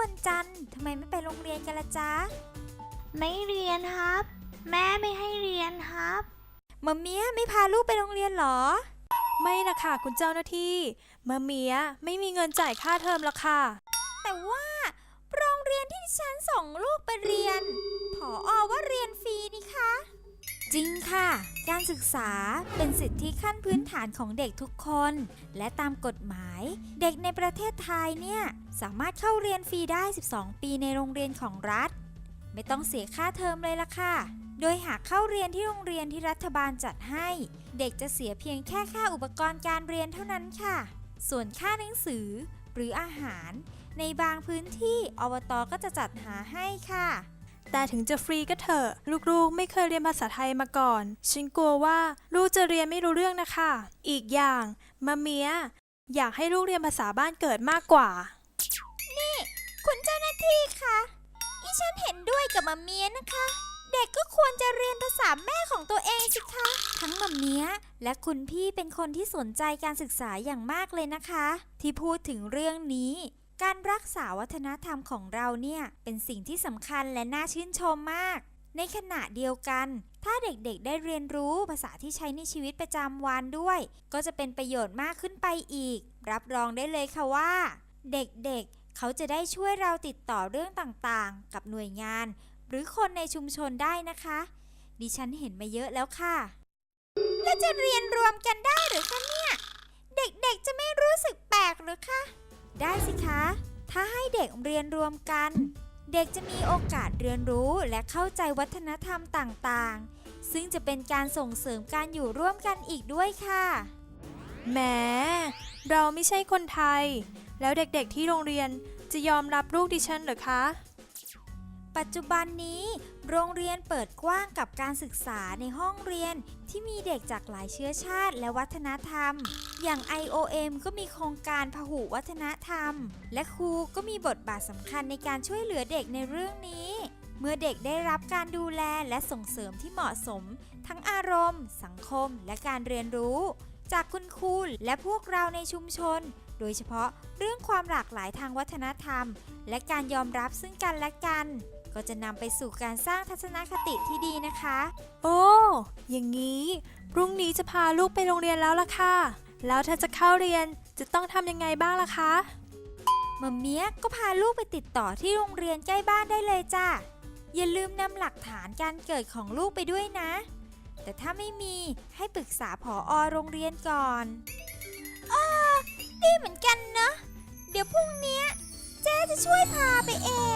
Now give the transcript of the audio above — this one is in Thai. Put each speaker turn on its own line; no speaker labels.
วันจันทร์ทำไมไม่ไปโรงเรียนกันละจ๊ะ
ไม่เรียนครับ แม่ไม่ให้เรียนครับ
มะเมียไม่พาลูกไปโรงเรียนเหรอ
ไม่ละค่ะคุณเจ้าหน้าที่มะเมียไม่มีเงินจ่ายค่าเทอมละค่ะ
แต่ว่าโรงเรียนที่ดิฉันส่งลูกไปเรียนผออว่าเรียนฟรีนี่คะ จริงค่ะ การศึกษาเป็นสิทธิขั้นพื้นฐานของเด็กทุกคน และตามกฎหมาย เด็กในประเทศไทยเนี่ย สามารถเข้าเรียนฟรีได้ 12 ปีในโรงเรียนของรัฐ ไม่ต้องเสียค่าเทอมเลยล่ะค่ะ โดยหากเข้าเรียนที่โรงเรียนที่รัฐบาลจัดให้ เด็กจะเสียเพียงแค่ค่าอุปกรณ์การเรียนเท่านั้นค่ะ ส่วนค่าหนังสือหรืออาหาร ในบางพื้นที่อบตก็จะจัดหาให้ค่ะ
แต่ถึงจะฟรีก็เถอะลูกๆ ไม่เคยเรียนภาษาไทยมาก่อน ฉันกลัวว่าลูกจะเรียนไม่รู้เรื่องนะคะ อีกอย่างมะเมียอยากให้ลูกเรียนภาษาบ้านเกิดมากกว่า นี่
คุณเจ้าหน้าที่คะอีฉันเห็นด้วยกับมาเมียนะคะ เด็กก็ควรจะเรียนภาษาแม่ของตัวเองสิคะ ทั้งมาเมียและคุณพี่เป็นคนที่สนใจการศึกษาอย่างมากเลยนะคะ ที่พูดถึงเรื่องนี้ การรักษาวัฒนธรรมของเราเนี่ย เป็นสิ่งที่สำคัญและน่าชื่นชมมาก ในขณะเดียวกัน ถ้าเด็กๆได้เรียนรู้ภาษาที่ใช้ในชีวิตประจำวันด้วย ก็จะเป็นประโยชน์มากขึ้นไปอีก รับรองได้เลยค่ะว่า เด็กๆ เขาจะได้ช่วยเราติดต่อเรื่องต่างๆ กับหน่วยงาน หรือคนในชุมชนได้นะคะ ดิฉันเห็นมาเยอะแล้วค่ะ แล้วจะเรียนรวมกันได้หรือคะเนี่ย เด็กๆจะไม่รู้สึกแปลกหรือคะ ได้สิคะ ถ้าให้เด็กเรียนรวมกัน เด็กจะมีโอกาสเรียนรู้และเข้าใจวัฒนธรรมต่างๆ ซึ่งจะเป็นการส่งเสริมการอยู่ร่วมกันอีกด้วยค่ะ
แหมเราไม่ใช่คนไทย แล้วเด็กๆที่โรงเรียนจะยอมรับลูกดิฉันเหรือคะ
ปัจจุบันนี้ โรงเรียนเปิดกว้างกับการศึกษาในห้องเรียนที่มีเด็กจากหลายเชื้อชาติและวัฒนธรรม อย่าง IOM ก็มีโครงการพหุวัฒนธรรม และครูก็มีบทบาทสำคัญในการช่วยเหลือเด็กในเรื่องนี้ เมื่อเด็กได้รับการดูแลและส่งเสริมที่เหมาะสม ทั้งอารมณ์ สังคม และการเรียนรู้ จากคุณครูและพวกเราในชุมชน โดยเฉพาะเรื่องความหลากหลายทางวัฒนธรรม และการยอมรับซึ่งกันและกัน ก็จะนำไปสู่การสร้างทัศนคติที่ดีนะคะ
โอ้ อย่างนี้ พรุ่งนี้จะพาลูกไปโรงเรียนแล้วล่ะค่ะ แล้วถ้าจะเข้าเรียนจะต้องทำยังไงบ้างล่ะคะ
มัมเมียก็พาลูกไปติดต่อที่โรงเรียนใกล้บ้านได้เลยจ้ะอย่าลืมนำหลักฐานการเกิดของลูกไปด้วยนะ แต่ถ้าไม่มีให้ปรึกษาผออโรงเรียนก่อนเออดีเหมือนกันเนอะเดี๋ยวพรุ่งเนี้ยเจ๊จะช่วยพาไปเอง